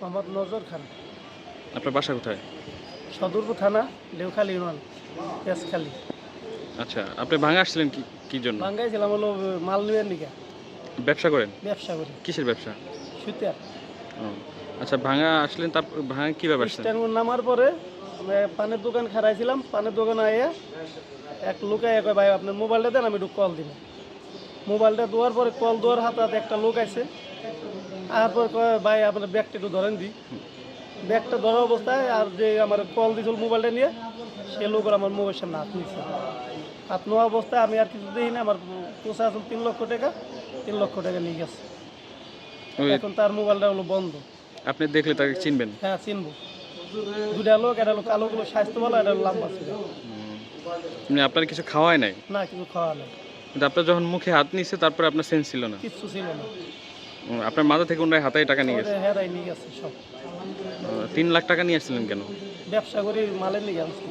মোহাম্মদ নজর খান। আপনার বাসা কোথায়? সদরপুর থানা লেউখালী ইউনিয়ন পেঁচখালী আচ্ছা আপনি ভাঙা আসছিলেন কি কি জন্য? বাঙ্গাই ছিলাম হলো মাল নিয়ে নিকা। ব্যবসা করেন? ব্যবসা করি। কিসের ব্যবসা? সুতার। ও আচ্ছা ভাঙা আসলেন তার ভাঙা কীভাবে আসছেন স্ট্যান্ড নামার পরে পানের দোকান খারাইছিলাম পানের দোকানে আইয়া এক লোক আইয়া কয় ভাই আপনার মোবাইলটা দেন আমি একটু কল দিব। মোবাইলটা দেওয়ার পরে কল দেওয়ার হাতে হাতে একটা লোক আছে আর পরে কয় ভাই আপনার ব্যাগটা একটু ধরেন দি। ব্যাগটা ধরা অবস্থায় আর যে আমার কল দিয়েছিল মোবাইলটা নিয়ে সে লোকের আমার মোবাইল সামনে হাত নিচ্ছে হাত নেওয়া অবস্থায় আমি আর কিছু দেখি না আমার পোষা আছে তিন লক্ষ টাকা তিন লক্ষ টাকা নিয়ে গেছে। এখন তার মোবাইলটা হলো বন্ধ। আপনি দেখলে তাকে চিনবেন? হ্যাঁ চিনবো। দুটা লোক এটা হলো কালো গুলো স্বাস্থ্য ভালো এটা হলো লম্বা ছিল। মানে আপনার কিছু খাওয়াই নাই? না কিছু খাওয়া নেই। কিন্তু আপনার যখন মুখে হাত নিচ্ছে তারপরে আপনার সেন্স ছিল না? কিচ্ছু ছিল না। আপনার মাথা থেকে ওনার হাতায় টাকা নিয়ে গেছে? হ্যাঁ হেরাই নিয়ে গেছে সব। তিন লাখ টাকা নিয়ে আসছিলেন কেন? ব্যবসা করে মালের নিয়ে গেছে